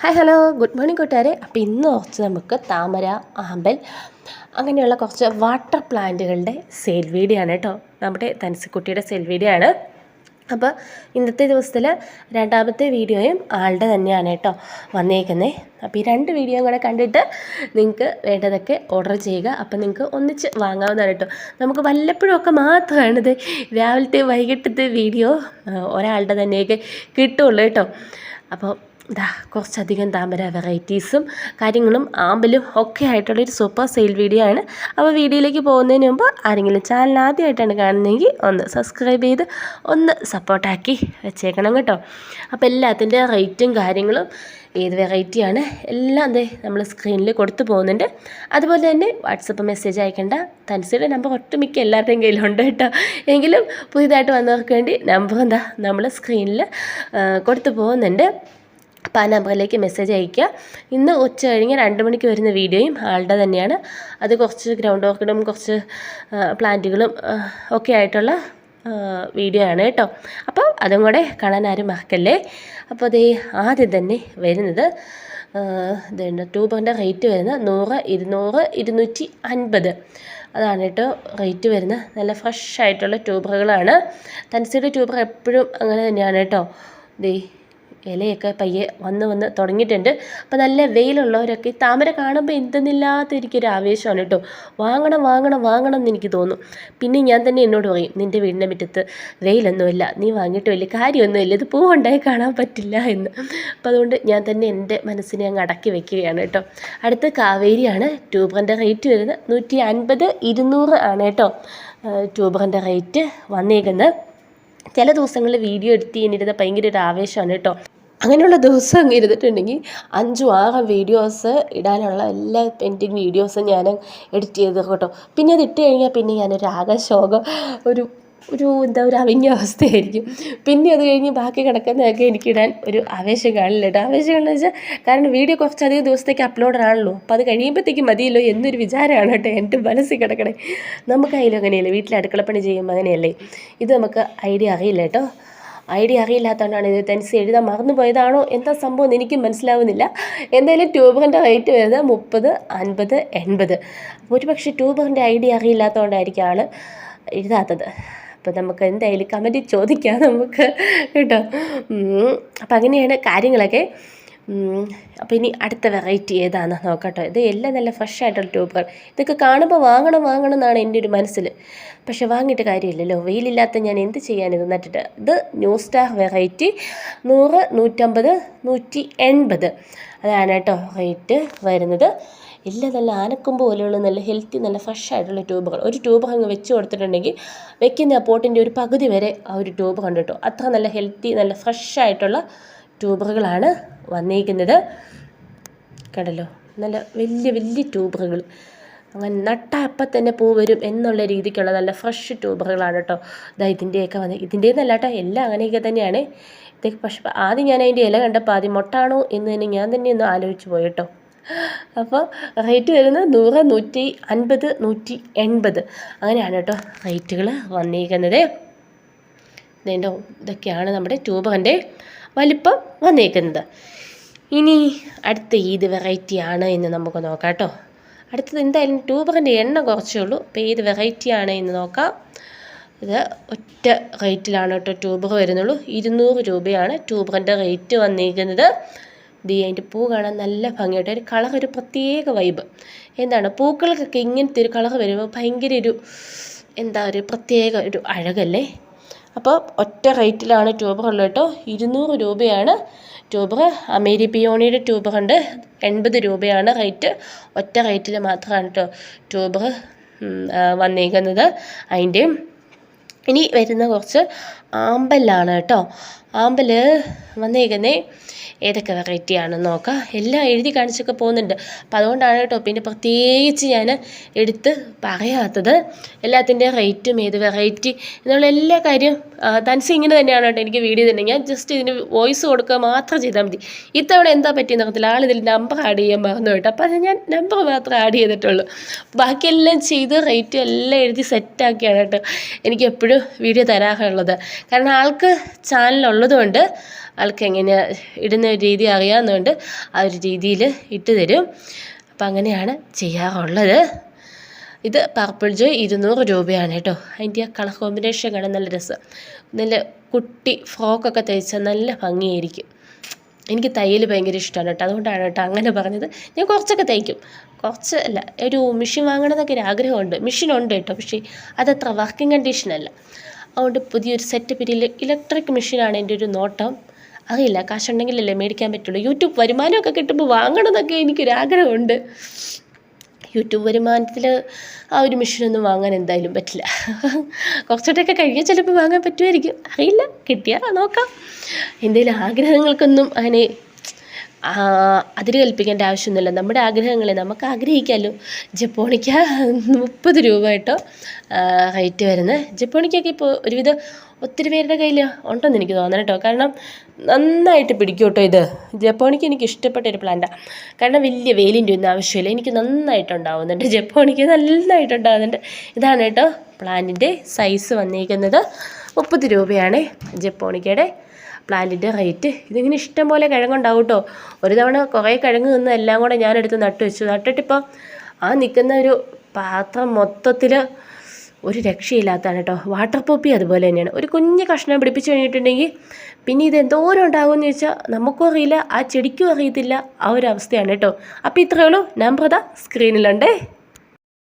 Hi hello good morning കൂട്ടുകാരെ. അപ്പോൾ ഇന്ന് കുറച്ച് നമുക്ക് താമര ആമ്പൽ അങ്ങനെയുള്ള കുറച്ച് വാട്ടർ പ്ലാന്റുകളുടെ സെയിൽ വീഡിയോ ആണ് കേട്ടോ. നമ്മുടെ തൻസിക്കുട്ടിയുടെ സെയിൽ വീഡിയോ ആണ്. അപ്പോൾ ഇന്നത്തെ ദിവസത്തിൽ രണ്ടാമത്തെ വീഡിയോയും ആളുടെ തന്നെയാണ് കേട്ടോ വന്നേക്കുന്നത് അപ്പോൾ ഈ രണ്ട് വീഡിയോയും കൂടെ കണ്ടിട്ട് നിങ്ങൾക്ക് വേണ്ടതൊക്കെ ഓർഡർ ചെയ്യുക. അപ്പോൾ നിങ്ങൾക്ക് ഒന്നിച്ച് വാങ്ങാവുന്നതാണ് കേട്ടോ. നമുക്ക് വല്ലപ്പോഴും ഒക്കെ മാത്രമാണ് ഇത് രാവിലത്തെ വൈകിട്ടത്തെ വീഡിയോ ഒരാളുടെ തന്നെയൊക്കെ കിട്ടുള്ളൂ കേട്ടോ. അപ്പോൾ ഇതാ കുറച്ചധികം താമര വെറൈറ്റീസും കാര്യങ്ങളും ആമ്പലും ഒക്കെ ആയിട്ടുള്ളൊരു സൂപ്പർ സെയിൽ വീഡിയോ ആണ്. അപ്പോൾ വീഡിയോയിലേക്ക് പോകുന്നതിന് മുമ്പ് ആരെങ്കിലും ചാനൽ ആദ്യമായിട്ടാണ് കാണുന്നതെങ്കിൽ ഒന്ന് സബ്സ്ക്രൈബ് ചെയ്ത് ഒന്ന് സപ്പോർട്ടാക്കി വെച്ചേക്കണം കേട്ടോ. അപ്പോൾ എല്ലാത്തിന്റെ റേറ്റും കാര്യങ്ങളും ഏത് വെറൈറ്റിയാണ് എല്ലാം ദേ നമ്മൾ സ്ക്രീനിൽ കൊടുത്തു പോകുന്നുണ്ട്. അതുപോലെ തന്നെ വാട്സപ്പ് മെസ്സേജ് അയക്കേണ്ട. തൻസിയുടെ നമ്പർ ഒട്ടുമിക്ക എല്ലാവരുടെയും കയ്യിലുണ്ട് കേട്ടോ. എങ്കിലും പുതിയതായിട്ട് വന്നവർക്ക് വേണ്ടി നമ്പർ എന്താ നമ്മൾ സ്ക്രീനിൽ കൊടുത്തു പോകുന്നുണ്ട്. ആ നമ്പറിലേക്ക് മെസ്സേജ് അയയ്ക്കുക. ഇന്ന് ഉച്ച കഴിഞ്ഞ് രണ്ട് മണിക്ക് വരുന്ന വീഡിയോയും ആളുടെ തന്നെയാണ്. അത് കുറച്ച് ഗ്രൗണ്ട് ഓർക്കിഡും കുറച്ച് പ്ലാന്റുകളും ഒക്കെ ആയിട്ടുള്ള വീഡിയോ ആണ് കേട്ടോ. അപ്പോൾ അതും കൂടെ കാണാൻ ആരും മറക്കല്ലേ? അപ്പോൾ അതേ ആദ്യം തന്നെ വരുന്നത് ട്യൂബറിന്റെ റേറ്റ് വരുന്നത് നൂറ് ഇരുന്നൂറ് ഇരുന്നൂറ്റി അൻപത്. അതാണ് കേട്ടോ റേറ്റ് വരുന്നത് നല്ല ഫ്രഷ് ആയിട്ടുള്ള ട്യൂബറുകളാണ് തൻസിയുടെ ട്യൂബർ എപ്പോഴും അങ്ങനെ തന്നെയാണ് കേട്ടോ. ദേ ഇലയൊക്കെ പയ്യെ വന്ന് വന്ന് തുടങ്ങിയിട്ടുണ്ട്. അപ്പോൾ നല്ല വെയിലുള്ളവരൊക്കെ ഈ താമര കാണുമ്പോൾ എന്തെന്നില്ലാത്ത എനിക്കൊരു ആവേശമാണ് കേട്ടോ. വാങ്ങണം വാങ്ങണം വാങ്ങണം എന്ന് എനിക്ക് തോന്നും. പിന്നെ ഞാൻ തന്നെ എന്നോട് പറയും നിന്റെ വീടിന്റെ മുറ്റത്ത് വെയിലൊന്നുമില്ല. നീ വാങ്ങിയിട്ട് വലിയ കാര്യമൊന്നുമില്ല. ഇത് പൂവുണ്ടായി കാണാൻ പറ്റില്ല എന്ന്. അപ്പോൾ അതുകൊണ്ട് ഞാൻ തന്നെ എന്റെ മനസ്സിനെ അങ്ങ് അടക്കി വെക്കുകയാണ് കേട്ടോ. അടുത്ത കാവേരിയാണ്. ട്യൂബറിന്റെ റേറ്റ് വരുന്നത് നൂറ്റി അൻപത് ഇരുന്നൂറ് ആണ് കേട്ടോ. ട്യൂബറിന്റെ റേറ്റ് വന്നേക്കുന്നത്. ചില ദിവസങ്ങളിൽ വീഡിയോ എടുത്ത് കഴിഞ്ഞിരുന്ന ഭയങ്കര ഒരു ആവേശമാണ് കേട്ടോ. അങ്ങനെയുള്ള ദിവസം ഇരുന്നിട്ടുണ്ടെങ്കിൽ അഞ്ചും ആറും വീഡിയോസ് ഇടാനുള്ള എല്ലാ പെയിന്റിങ് വീഡിയോസും ഞാൻ എഡിറ്റ് ചെയ്ത് കേട്ടോ. പിന്നെ അത് ഇട്ട് കഴിഞ്ഞാൽ പിന്നെ ഞാനൊരു ആകശോകം ഒരു ഒരു എന്താ ഒരു അവിഞ്ഞ അവസ്ഥയായിരിക്കും പിന്നെ അത് കഴിഞ്ഞ് ബാക്കി കിടക്കുന്നതൊക്കെ എനിക്കിടാൻ ഒരു ആവേശം കാണില്ല കേട്ടോ. ആവേശം എന്ന് വെച്ചാൽ കാരണം വീഡിയോ കുറച്ചധികം ദിവസത്തേക്ക് അപ്ലോഡ് ആണല്ലോ. അപ്പോൾ അത് കഴിയുമ്പോഴത്തേക്കും മതിയല്ലോ എന്നൊരു വിചാരമാണ് കേട്ടോ എന്റെ മനസ്സിൽ കിടക്കണേ. നമുക്കായാലും അങ്ങനെയല്ലേ വീട്ടിൽ അടുക്കളപ്പണി ചെയ്യുമ്പോൾ അങ്ങനെയല്ലേ? ഇത് നമുക്ക് ഐഡിയ അറിയില്ല കേട്ടോ. ഐഡിയ അറിയില്ലാത്തതുകൊണ്ടാണ് ഇത് തെൻസി എഴുതാൻ മറന്നു പോയതാണോ എന്താ സംഭവം എനിക്കും മനസ്സിലാവുന്നില്ല. എന്തായാലും ട്യൂബറിന്റെ റേറ്റ് വരുന്നത് മുപ്പത് അൻപത് എൺപത്. ഒരു പക്ഷേ ട്യൂബറിന്റെ ഐഡിയ അറിയില്ലാത്തതുകൊണ്ടായിരിക്കും ആൾ എഴുതാത്തത്. അപ്പോൾ നമുക്ക് എന്തായാലും കമന്റിൽ ചോദിക്കാം നമുക്ക്. കേട്ടോ. അപ്പം അങ്ങനെയാണ് കാര്യങ്ങളൊക്കെ. അപ്പോൾ ഇനി അടുത്ത വെറൈറ്റി ഏതാണെന്ന് നോക്കട്ടോ. ഇത് എല്ലാം നല്ല ഫ്രഷ് ആയിട്ടുള്ള ട്യൂബുകൾ ഇതൊക്കെ കാണുമ്പോൾ വാങ്ങണം വാങ്ങണം എന്നാണ് എന്റെ ഒരു മനസ്സിൽ പക്ഷേ വാങ്ങിയിട്ട് കാര്യമില്ലല്ലോ. വെയിലില്ലാത്ത ഞാൻ എന്ത് ചെയ്യാൻ ഇത് നട്ടിട്ട്? ഇത് ന്യൂ സ്റ്റാർ വെറൈറ്റി നൂറ് നൂറ്റമ്പത് നൂറ്റി എൺപത് അതാണ് കേട്ടോ റേറ്റ് വരുന്നത്. എല്ലാം നല്ല ആനക്കുമ്പ് പോലെയുള്ള നല്ല ഹെൽത്തി നല്ല ഫ്രഷ് ആയിട്ടുള്ള ട്യൂബുകൾ ഒരു ട്യൂബ് അങ്ങ് വെച്ച് കൊടുത്തിട്ടുണ്ടെങ്കിൽ വെക്കുന്ന ആ പോട്ടിന്റെ ഒരു പകുതി വരെ ആ ഒരു ട്യൂബ് കണ്ടിട്ടോ. അത്ര നല്ല ഹെൽത്തി നല്ല ഫ്രഷ് ആയിട്ടുള്ള ട്യൂബറുകളാണ് വന്നിരിക്കുന്നത് കണ്ടല്ലോ? നല്ല വലിയ വലിയ ട്യൂബറുകൾ. അങ്ങനെ നട്ട അപ്പം തന്നെ പൂ വരും എന്നുള്ള രീതിക്കുള്ള നല്ല ഫ്രഷ് ട്യൂബറുകളാണ് കേട്ടോ. ഇതാ ഇതിന്റെയൊക്കെ വന്ന് ഇതിന്റെ നല്ല കേട്ടോ എല്ലാം അങ്ങനെയൊക്കെ തന്നെയാണ്. ഇതൊക്കെ പക്ഷേ ആദ്യം ഞാൻ അതിന്റെ ഇല കണ്ടപ്പോൾ ആദ്യം മൊട്ടാണോ എന്ന് തന്നെ ഞാൻ തന്നെ ഒന്ന് ആലോചിച്ച് പോയി കേട്ടോ. അപ്പോൾ റേറ്റ് വരുന്നത് നൂറ് നൂറ്റി അൻപത് നൂറ്റി എൺപത്. അങ്ങനെയാണ് കേട്ടോ റേറ്റുകൾ വന്നിരിക്കുന്നത് ഇതിന്റെ ഇതൊക്കെയാണ് നമ്മുടെ ട്യൂബറിന്റെ വലിപ്പം വന്നേക്കുന്നത്. ഇനി അടുത്ത ഏത് വെറൈറ്റി ആണ് എന്ന് നമുക്ക് നോക്കാം കേട്ടോ. അടുത്തത് എന്തായാലും ട്യൂബറിന്റെ എണ്ണ കുറച്ചേ ഉള്ളൂ. അപ്പോൾ ഏത് വെറൈറ്റി ആണ് എന്ന് നോക്കാം. ഇത് ഒറ്റ റേറ്റിലാണ് കേട്ടോ ട്യൂബർ വരുന്നുള്ളൂ. ഇരുന്നൂറ് രൂപയാണ് ട്യൂബറിന്റെ റേറ്റ് വന്നിരിക്കുന്നത് ഇത് അതിന്റെ പൂ കാണാൻ നല്ല ഭംഗിയായിട്ട് ഒരു കളർ ഒരു പ്രത്യേക വൈബ് എന്താണ്? പൂക്കൾക്കൊക്കെ ഇങ്ങനത്തെ ഒരു കളർ വരുമ്പോൾ ഭയങ്കര ഒരു എന്താ ഒരു പ്രത്യേക ഒരു അഴകല്ലേ? അപ്പോൾ ഒറ്റ റേറ്റിലാണ് ട്യൂബർ ഉള്ളത് കേട്ടോ. ഇരുന്നൂറ് രൂപയാണ് ട്യൂബർ. അമേരി പിയോണിയുടെ ട്യൂബർ ഉണ്ട്. എൺപത് രൂപയാണ് റേറ്റ്. ഒറ്റ റേറ്റിൽ മാത്രമാണ് കേട്ടോ ട്യൂബർ വന്നേക്കുന്നത്. അതിന്റെയും ഇനി വരുന്ന കുറച്ച് ആമ്പലാണ് കേട്ടോ. ആമ്പൽ വന്നേക്കുന്നേ. ഏതൊക്കെ വെറൈറ്റി ആണെന്ന് നോക്കാം. എല്ലാം എഴുതി കാണിച്ചൊക്കെ പോകുന്നുണ്ട്. അപ്പോൾ അതുകൊണ്ടാണ് കേട്ടോ പിന്നെ പ്രത്യേകിച്ച് ഞാൻ എടുത്ത് പറയാത്തത്. എല്ലാത്തിന്റെ റേറ്റും ഏത് വെറൈറ്റി എന്നുള്ള എല്ലാ കാര്യം തൻസി ഇങ്ങനെ തന്നെയാണ് കേട്ടോ എനിക്ക് വീഡിയോ തന്നെ ഞാൻ ജസ്റ്റ് ഇതിന് വോയിസ് കൊടുക്കുക മാത്രം ചെയ്താൽ മതി. ഇത്തവണ എന്താ പറ്റിയെന്ന് അറിയത്തില്ല. ആളിതിൽ നമ്പർ ആഡ് ചെയ്യാൻ മറന്നു കേട്ടോ അപ്പോൾ ഞാൻ നമ്പർ മാത്രം ആഡ് ചെയ്തിട്ടുള്ളൂ. ബാക്കിയെല്ലാം ചെയ്ത് റേറ്റ് എല്ലാം എഴുതി സെറ്റാക്കിയാണ് കേട്ടോ എനിക്ക് എപ്പോഴും വീഡിയോ തരാറുള്ളത്. കാരണം ആൾക്ക് ചാനലുള്ളത് കൊണ്ട് ആൾക്ക് എങ്ങനെയാ ഇടുന്ന രീതി അറിയാവുന്നതുകൊണ്ട് ആ ഒരു രീതിയിൽ ഇട്ട് തരും. അപ്പം അങ്ങനെയാണ് ചെയ്യാറുള്ളത്. ഇത് പർപ്പിൾ ജോയ് ഇരുന്നൂറ് രൂപയാണ് കേട്ടോ. അതിന്റെ ആ കളർ കോമ്പിനേഷൻ കാണാൻ നല്ല രസം. നല്ല കുട്ടി ഫ്രോക്കൊക്കെ തയ്ച്ചാൽ നല്ല ഭംഗിയായിരിക്കും. എനിക്ക് തയ്യൽ ഭയങ്കര ഇഷ്ടമാണ് കേട്ടോ. അതുകൊണ്ടാണ് കേട്ടോ അങ്ങനെ പറഞ്ഞത്. ഞാൻ കുറച്ചൊക്കെ തയ്ക്കും. കുറച്ച് അല്ല ഒരു മെഷീൻ വാങ്ങണമെന്നൊക്കെ ഒരു ആഗ്രഹമുണ്ട്. മെഷീൻ ഉണ്ട് കേട്ടോ പക്ഷേ അതത്ര വർക്കിംഗ് കണ്ടീഷനല്ല അതുകൊണ്ട് പുതിയൊരു സെറ്റ് സെറ്റപ്പ് ഇലക്ട്രിക് മെഷീനാണ് എന്റെ ഒരു നോട്ടം. അറിയില്ല കാശുണ്ടെങ്കിലല്ലേ മേടിക്കാൻ പറ്റുള്ളൂ. യൂട്യൂബ് വരുമാനമൊക്കെ കിട്ടുമ്പോൾ വാങ്ങണം എന്നൊക്കെ എനിക്കൊരാഗ്രഹമുണ്ട് യൂട്യൂബ് വരുമാനത്തിൽ ആ ഒരു മെഷീനൊന്നും വാങ്ങാൻ എന്തായാലും പറ്റില്ല. കുറച്ചുകൂടെയൊക്കെ കഴിയാൻ ചിലപ്പോൾ വാങ്ങാൻ പറ്റുമായിരിക്കും. അറിയില്ല കിട്ടിയാൽ നോക്കാം. എന്തെങ്കിലും ആഗ്രഹങ്ങൾക്കൊന്നും അങ്ങനെ അതിര് കൽപ്പിക്കേണ്ട ആവശ്യമൊന്നുമില്ല. നമ്മുടെ ആഗ്രഹങ്ങളെ നമുക്ക് ആഗ്രഹിക്കാമല്ലോ ജപ്പോണിക്ക മുപ്പത് രൂപ കേട്ടോ റേറ്റ് വരുന്നത് ജപ്പോണിക്കൊക്കെ ഇപ്പോൾ ഒരുവിധം ഒത്തിരി പേരുടെ കയ്യിൽ ഉണ്ടെന്ന് എനിക്ക് തോന്നണം കേട്ടോ. കാരണം നന്നായിട്ട് പിടിക്കും കേട്ടോ ഇത്. ജപ്പോണിക്ക് എനിക്ക് ഇഷ്ടപ്പെട്ട ഒരു പ്ലാന്റാണ് കാരണം വലിയ വെയിലിന്റെ ഒന്നും ആവശ്യമില്ല. എനിക്ക് നന്നായിട്ടുണ്ടാവുന്നുണ്ട് ജപ്പോണിക്ക് നന്നായിട്ടുണ്ടാവുന്നുണ്ട് ഇതാണ് കേട്ടോ പ്ലാന്റിന്റെ സൈസ് വന്നിരിക്കുന്നത് മുപ്പത് രൂപയാണ് ജപ്പോണിക്കയുടെ പ്ലാന്റിന്റെ റേറ്റ്. ഇതിങ്ങനെ ഇഷ്ടം പോലെ കിഴങ്ങുണ്ടാവും കേട്ടോ. ഒരു തവണ കുറേ കിഴങ്ങ് നിന്ന് എല്ലാം കൂടെ ഞാനെടുത്ത് നട്ടു വെച്ചു. നട്ടിട്ടിപ്പോൾ ആ നിൽക്കുന്ന ഒരു പാത്രം മൊത്തത്തിൽ ഒരു രക്ഷയില്ലാത്തതാണ് കേട്ടോ. വാട്ടർ പോപ്പി അതുപോലെ തന്നെയാണ്. ഒരു കുഞ്ഞ് കഷ്ണം പിടിപ്പിച്ച് കഴിഞ്ഞിട്ടുണ്ടെങ്കിൽ പിന്നെ ഇത് എന്തോരം ഉണ്ടാകുമെന്ന് ചോദിച്ചാൽ നമുക്കും അറിയില്ല ആ ചെടിക്കും അറിയത്തില്ല ആ ഒരു അവസ്ഥയാണ് കേട്ടോ. അപ്പോൾ ഇത്രയേ ഉള്ളൂ. നമ്പർ ദാ സ്ക്രീനിലുണ്ടേ